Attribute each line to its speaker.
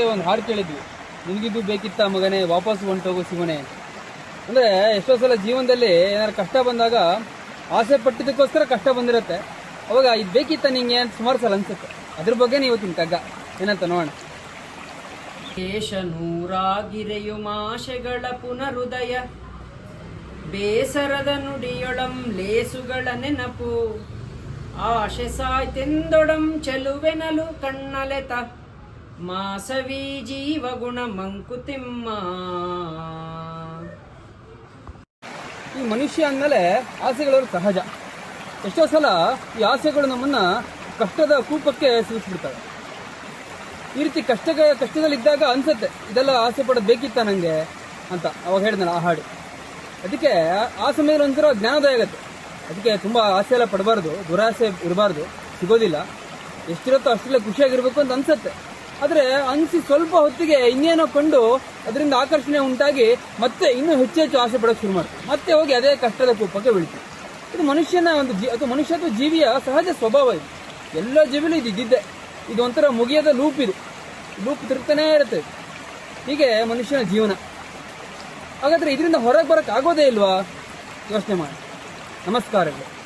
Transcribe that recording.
Speaker 1: ಒಂದು ಹಾಡು ಕೇಳಿದ್ವಿ. ನಿನಗಿದ್ದು ಬೇಕಿತ್ತ ಮಗನೇ ವಾಪಸ್ ಹೊಂಟೋಗು ಶಿವನೇ. ಅಂದ್ರೆ ಎಷ್ಟೋ ಸಲ ಜೀವನದಲ್ಲಿ ಏನಾದ್ರು ಕಷ್ಟ ಬಂದಾಗ ಆಸೆ ಪಟ್ಟಿದ್ದಕ್ಕೋಸ್ಕರ ಕಷ್ಟ ಬಂದಿರುತ್ತೆ. ಅವಾಗ ಇದು ಬೇಕಿತ್ತ ನಿಂಗೆ ಅಂತ ಸುಮಾರು ಸಲ ಅನ್ಸುತ್ತೆ. ಅದ್ರ ಬಗ್ಗೆ ಇವತ್ತಿನ ಕಗ್ಗ ಏನಂತ ನೋಡೋಣ.
Speaker 2: ಕೇಶ ನೂರಾಗಿರೆಯು ಮಾಶೆಗಳ ಪುನರುದಯ. ಬೇಸರದ ನುಡಿಯೊಳಂ ಲೇಸುಗಳ ನೆನಪು. ಆಶೆ ಸಾಯ್ತೆಂದೊಡಂ ಚೆಲುವೆನಲು ಕಣ್ಣಲೆತ. ಮಾಸವಿ ಜೀವಗುಣ ಮಂಕುತಿಮ್ಮ.
Speaker 1: ಈ ಮನುಷ್ಯ ಅಂದಮೇಲೆ ಆಸೆಗಳು ಸಹಜ. ಎಷ್ಟೋ ಸಲ ಈ ಆಸೆಗಳು ನಮ್ಮನ್ನ ಕಷ್ಟದ ಕೂಪಕ್ಕೆ ಸಿಗಿಸ್ಬಿಡ್ತವೆ ಈ ರೀತಿ ಕಷ್ಟ ಕಷ್ಟದಲ್ಲಿದ್ದಾಗ ಅನ್ಸುತ್ತೆ, ಇದೆಲ್ಲ ಆಸೆ ಪಡೋದು ಬೇಕಿತ್ತ ನನಗೆ ಅಂತ ಅವಾಗ ಹೇಳಿದ್ನಲ್ಲ ಆ ಹಾಡು. ಅದಕ್ಕೆ ಆ ಸಮಯದಲ್ಲಿ ಒಂಥರ ಜ್ಞಾನೋದಯ ಆಗುತ್ತೆ. ಅದಕ್ಕೆ ತುಂಬ ಆಸೆ ಎಲ್ಲ ಪಡಬಾರ್ದು, ದುರಾಸೆ ಇರಬಾರ್ದು, ಸಿಗೋದಿಲ್ಲ. ಎಷ್ಟಿರುತ್ತೋ ಅಷ್ಟೆಲ್ಲ ಖುಷಿಯಾಗಿರ್ಬೇಕು ಅಂತ ಅನ್ಸುತ್ತೆ. ಆದರೆ ಹಂಸಿ ಸ್ವಲ್ಪ ಹೊತ್ತಿಗೆ ಇನ್ನೇನೋ ಕಂಡು ಅದರಿಂದ ಆಕರ್ಷಣೆ ಉಂಟಾಗಿ ಮತ್ತೆ ಇನ್ನೂ ಹೆಚ್ಚು ಹೆಚ್ಚು ಆಸೆ ಪಡೋಕೆ ಶುರು ಮಾಡ್ತಾರೆ ಮತ್ತೆ ಹೋಗಿ ಅದೇ ಕಷ್ಟದ ಕೂಪಕ್ಕೆ ಬೀಳ್ತಾರೆ ಇದು ಮನುಷ್ಯನ ಒಂದು ಜೀ ಅಥವಾ ಮನುಷ್ಯ ಅಥವಾ ಜೀವಿಯ ಸಹಜ ಸ್ವಭಾವ ಇದು. ಎಲ್ಲ ಜೀವಿಲೂ ಇದು ಇದ್ದಿದ್ದೆ. ಇದು ಒಂಥರ ಮುಗಿಯದ ಲೂಪ್ ಇದು. ಲೂಪ್ ತಿರುಗ್ತಾನೇ ಇರುತ್ತೆ. ಹೀಗೆ ಮನುಷ್ಯನ ಜೀವನ. ಹಾಗಾದ್ರೆ ಇದರಿಂದ ಹೊರಗೆ ಬರೋಕ್ಕಾಗೋದೇ ಇಲ್ವಾ? ಯೋಚನೆ ಮಾಡಿ. ನಮಸ್ಕಾರಗಳು.